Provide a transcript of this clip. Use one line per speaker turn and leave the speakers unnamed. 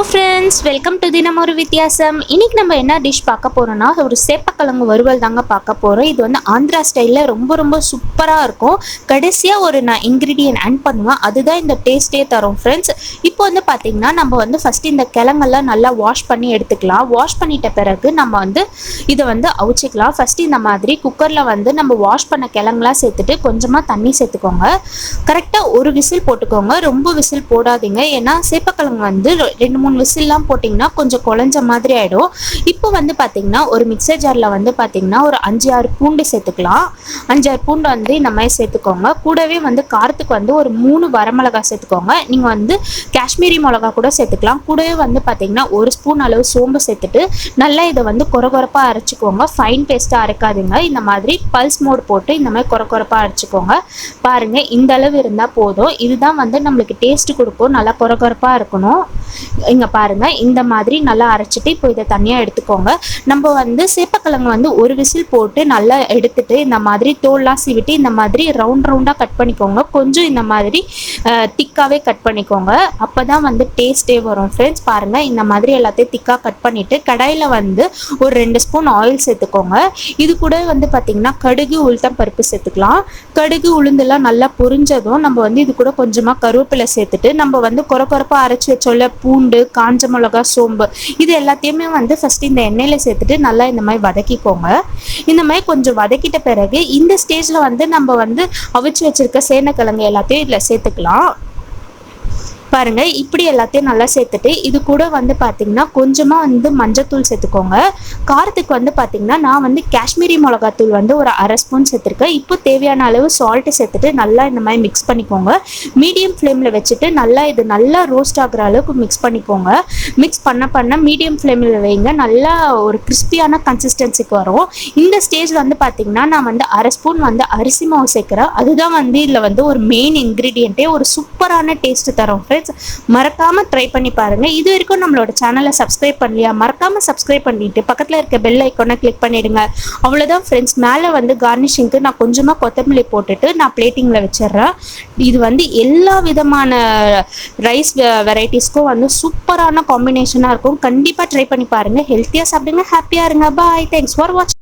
তো friend friends welcome to தினம் ஒரு வித்தியாசம். இன்னைக்கு நம்ம என்ன டிஷ் பார்க்க போறோம்னா ஒரு சேப்பக்கிழங்கு வறுவல் தாங்க பார்க்க போறோம். இது வந்து ஆந்திரா ஸ்டைலில் ரொம்ப ரொம்ப சூப்பராக இருக்கும். கடைசியாக ஒரு நான் இன்க்ரீடியன்ட் ஆட் பண்ணுவேன் அதுதான் இந்த டேஸ்ட்டே தரும் ஃப்ரெண்ட்ஸ் இப்போ வந்து பார்த்திங்கன்னா நம்ம வந்து ஃபர்ஸ்ட் இந்த கிழங்கெல்லாம் நல்லா வாஷ் பண்ணி எடுத்துக்கலாம். வாஷ் பண்ணிட்ட பிறகு நம்ம வந்து இதை வந்து அவிச்சிக்கலாம். ஃபர்ஸ்ட் இந்த மாதிரி குக்கரில் வந்து நம்ம வாஷ் பண்ண கிழங்குலாம் சேர்த்துட்டு கொஞ்சமாக தண்ணி சேர்த்துக்கோங்க. கரெக்டாக ஒரு விசில் போட்டுக்கோங்க. ரொம்ப விசில் போடாதீங்க. ஏன்னா சேப்பக்கிழங்கு வந்து ரெ- ரெண்டு மூணு விசில் விசில்லாம் போட்டிங்கன்னா கொஞ்சம் குழஞ்ச மாதிரி ஆகிடும் இப்போ வந்து பார்த்திங்கன்னா ஒரு மிக்சர் ஜாரில் வந்து பார்த்திங்கன்னா ஒரு அஞ்சு ஆறு பூண்டு சேர்த்துக்கலாம். அஞ்சு ஆறு பூண்டு வந்து இந்த மாதிரி சேர்த்துக்கோங்க. கூடவே வந்து காரத்துக்கு வந்து ஒரு மூணு வரமிளகா சேர்த்துக்கோங்க. நீங்கள் வந்து காஷ்மீரி மிளகா கூட சேர்த்துக்கலாம். கூடவே வந்து பார்த்திங்கன்னா ஒரு ஸ்பூன் அளவு சோம்பு சேர்த்துட்டு நல்லா இதை வந்து கொரகொரப்பாக அரைச்சிக்கோங்க. ஃபைன் பேஸ்ட்டாக அரைக்காதீங்க. இந்த மாதிரி பல்ஸ் மோட் போட்டு இந்த மாதிரி கொரகொரப்பாக அரைச்சிக்கோங்க. பாருங்க இந்த அளவு இருந்தால் போதும். இதுதான் வந்து நம்மளுக்கு டேஸ்ட் கொடுக்கும். நல்லா கொரகொரப்பாக இருக்கணும். இங்கே பாருங்க இந்த மாதிரி நல்லா அரைச்சிட்டு இப்போ இதை தனியாக எடுத்துக்கோங்க. நம்ம வந்து சேப்பக்கிழங்கு வந்து ஒரு விசில் போட்டு நல்லா எடுத்துட்டு இந்த மாதிரி தோல்லாம் சீவிட்டு இந்த மாதிரி ரவுண்ட் ரவுண்டாக கட் பண்ணிக்கோங்க. கொஞ்சம் இந்த மாதிரி திக்காகவே கட் பண்ணிக்கோங்க. அப்போ தான் வந்து டேஸ்ட்டே வரும். ஃப்ரெண்ட்ஸ் பாருங்கள் இந்த மாதிரி எல்லாத்தையும் திக்காக கட் பண்ணிவிட்டு கடாயில் வந்து ஒரு ரெண்டு ஸ்பூன் ஆயில் சேர்த்துக்கோங்க. இது கூட வந்து பார்த்திங்கன்னா கடுகு உளுத்தம் பருப்பு சேர்த்துக்கலாம். கடுகு உளுந்தெல்லாம் நல்லா பொரிஞ்சதும் நம்ம வந்து இது கூட கொஞ்சமாக கருவேப்பிலை சேர்த்துட்டு நம்ம வந்து கொர குறப்பாக அரைச்சி வச்சோல்ல பூண்டு காஞ்ச மிளகா சோம்பு. இது எல்லாத்தையுமே வந்து ஃபஸ்ட்டு இந்த எண்ணெயில் சேர்த்துட்டு நல்லா இந்த மாதிரி வதக்கிக்கோங்க. இந்த மாதிரி கொஞ்சம் வதக்கிட்ட பிறகு இந்த ஸ்டேஜில் வந்து நம்ம வந்து அவிச்சு வச்சிருக்க சேனக்கிழங்கு எல்லாத்தையும் இதில் சேர்த்துக்கலாம். பாருங்க இப்படி எல்லாத்தையும் நல்லா சேர்த்துட்டு இது கூட வந்து பார்த்தீங்கன்னா கொஞ்சமாக வந்து மஞ்சத்தூள் சேர்த்துக்கோங்க. காரத்துக்கு வந்து பார்த்தீங்கன்னா நான் வந்து காஷ்மீரி மிளகாத்தூள் வந்து ஒரு அரை ஸ்பூன் சேர்த்துருக்கேன். இப்போ தேவையான அளவு சால்ட்டு சேர்த்துட்டு நல்லா இந்த மாதிரி மிக்ஸ் பண்ணிக்கோங்க. மீடியம் ஃப்ளேமில் வச்சுட்டு நல்லா இது நல்லா ரோஸ்ட் ஆகுற அளவுக்கு மிக்ஸ் பண்ணிக்கோங்க. மிக்ஸ் பண்ண பண்ண மீடியம் ஃப்ளேமில் வைங்க. நல்லா ஒரு கிறிஸ்பியான கன்சிஸ்டன்சிக்கு வரும். இந்த ஸ்டேஜில் வந்து பார்த்தீங்கன்னா நான் வந்து அரை ஸ்பூன் வந்து அரிசி மாவு சேர்க்குறேன். அதுதான் வந்து இதில் வந்து ஒரு மெயின் இன்க்ரீடியண்ட்டே ஒரு சூப்பரான டேஸ்ட் தரும் ஃப்ரெண்ட்ஸ் மறக்காம ட்ரை பண்ணி பாருங்க. இது வரைக்கும் நம்மளோட சேனலை சப்ஸ்கிரைப் பண்ணலையா? மறக்காம சப்ஸ்கிரைப் பண்ணிட்டு பக்கத்தில் இருக்க பெல் ஐக்கோனை கிளிக் பண்ணிடுங்க. அவ்வளோதான் ஃப்ரெண்ட்ஸ் மேலே வந்து கார்னிஷிங்க்கு நான் கொஞ்சமாக கொத்தமல்லி போட்டுட்டு நான் பிளேட்டிங்கில் வச்சிடுறேன். இது வந்து எல்லா விதமான ரைஸ் வெரைட்டிஸ்க்கும் வந்து சூப்பரான காம்பினேஷனாக இருக்கும். கண்டிப்பாக ட்ரை பண்ணி பாருங்க. ஹெல்த்தியாக சாப்பிடுங்க ஹாப்பியாக இருங்க. பாய் தேங்க்ஸ் ஃபார் வாட்சிங்